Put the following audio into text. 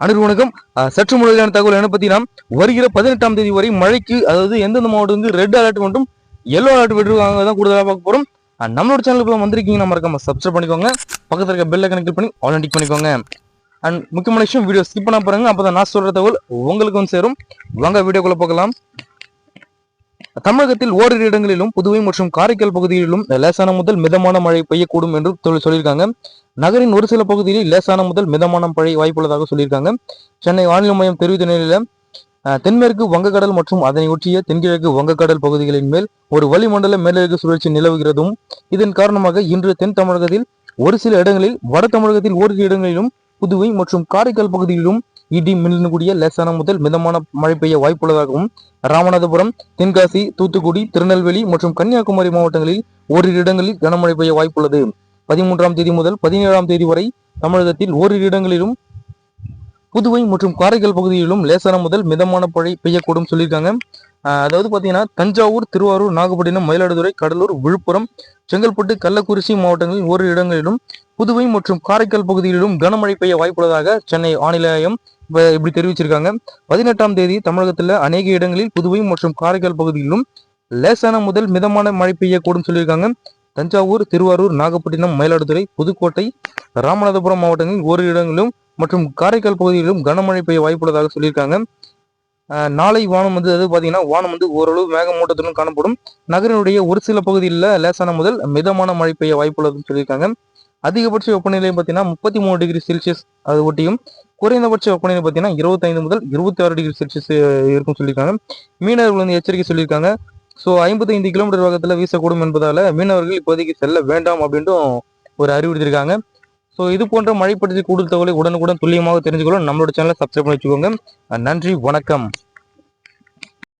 அனைவரும் சற்று முறையான தகவல் என்ன பத்தி வருகிற பதினெட்டாம் தேதி வரை மழைக்கு அதாவது எந்தெந்த மாவட்டம் வந்து ரெட் அலர்ட் மற்றும் எல்லோ அலர்ட் விட்டுருவாங்க தான் கூடுதலாக பார்க்க போகிறோம் நம்மளோட சேனலுக்குள்ள வந்திருக்கீங்கன்னா மறக்காம சப்ஸ்கிரைப் பண்ணிக்கோங்க. பக்கத்துல இருக்க பெல்லை கனெக்ட் பண்ணி ஆல் டிக் பண்ணிக்கோங்க. அண்ட் முக்கியமான விஷயம் வீடியோ ஸ்கிப் பண்ண பாருங்க அப்பதான் நான் சொல்ற தகவல் உங்களுக்கு வந்து சேரும். வாங்க வீடியோக்குள்ளே பார்க்கலாம் தமிழகத்தில் ஓரிரு இடங்களிலும் புதுவை மற்றும் காரைக்கால் பகுதிகளிலும் லேசான முதல் மிதமான மழை பெய்யக்கூடும் என்று சொல்லியிருக்காங்க. நகரின் ஒரு சில பகுதிகளில் லேசான முதல் மிதமான மழை வாய்ப்புள்ளதாக சொல்லியிருக்காங்க. சென்னை வானிலை மையம் தெரிவித்த நிலையில தென்மேற்கு வங்கக்கடல் மற்றும் அதனை ஒற்றிய தென்கிழக்கு வங்கக்கடல் பகுதிகளின் மேல் ஒரு வளிமண்டல மேலடுக்கு சுழற்சி நிலவுகிறதும் இதன் காரணமாக இன்று தென் தமிழகத்தில் ஒரு சில இடங்களில் வட தமிழகத்தில் ஓரிரு இடங்களிலும் புதுவை மற்றும் காரைக்கால் பகுதிகளிலும் இடி மின்னலுடன் கூடிய லேசான முதல் மிதமான மழை பெய்ய வாய்ப்புள்ளதாகவும் ராமநாதபுரம் தென்காசி தூத்துக்குடி திருநெல்வேலி மற்றும் கன்னியாகுமரி மாவட்டங்களில் ஓரிரு இடங்களில் கனமழை பெய்ய வாய்ப்புள்ளது. பதிமூன்றாம் தேதி முதல் பதினேழாம் தேதி வரை தமிழகத்தில் ஓரிரு இடங்களிலும் புதுவை மற்றும் காரைக்கால் பகுதியிலும் லேசான முதல் மிதமான மழை பெய்யக்கூடும் சொல்லியிருக்காங்க. அதாவது பார்த்தீங்கன்னா தஞ்சாவூர் திருவாரூர் நாகப்பட்டினம் மயிலாடுதுறை கடலூர் விழுப்புரம் செங்கல்பட்டு கள்ளக்குறிச்சி மாவட்டங்களில் ஓரிரு இடங்களிலும் புதுவை மற்றும் காரைக்கால் பகுதிகளிலும் கனமழை பெய்ய வாய்ப்புள்ளதாக சென்னை வானிலை இப்படி தெரிவிச்சிருக்காங்க. பதினெட்டாம் தேதி தமிழகத்தில் அநேக இடங்களில் புதுவை மற்றும் காரைக்கால் பகுதிகளிலும் லேசான முதல் மிதமான மழை பெய்யக்கூடும் சொல்லியிருக்காங்க. தஞ்சாவூர் திருவாரூர் நாகப்பட்டினம் மயிலாடுதுறை புதுக்கோட்டை ராமநாதபுரம் மாவட்டங்களில் ஓரிரு இடங்களிலும் மற்றும் காரைக்கால் பகுதிகளிலும் கனமழை பெய்ய வாய்ப்புள்ளதாக சொல்லியிருக்காங்க. நாளை வானம் வந்து அதாவது பார்த்தீங்கன்னா வானம் வந்து ஓரளவு மேகமூட்டத்துடன் காணப்படும். நகரினுடைய ஒரு சில பகுதிகளில் லேசான முதல் மிதமான மழை பெய்ய வாய்ப்புள்ளதுன்னு சொல்லியிருக்காங்க. அதிகபட்ச வெப்பநிலை பார்த்தீங்கன்னா முப்பத்தி மூணு டிகிரி செல்சியஸ் அது ஒட்டியும் குறைந்தபட்ச வெப்பநிலை பார்த்தீங்கன்னா இருபத்தைந்து முதல் இருபத்தி ஆறு டிகிரி செல்சியஸ் இருக்கும் சொல்லியிருக்காங்க. மீனவர்கள் வந்து எச்சரிக்கை சொல்லியிருக்காங்க. ஸோ ஐம்பத்தைந்து கிலோமீட்டர் வேகத்தில் வீசக்கூடும் என்பதால் மீனவர்கள் இப்போதைக்கு செல்ல வேண்டாம் அப்படின்ட்டும் ஒரு அறிவுறுத்திருக்காங்க ஸோ இது போன்ற மழை பற்றி கூடுதல் தகவலை உடனுக்குடன் துல்லியமாக தெரிஞ்சுக்கொள்ள நம்மளோட சேனலை சப்ஸ்கிரைப் பண்ணி வச்சுக்கோங்க. நன்றி வணக்கம்.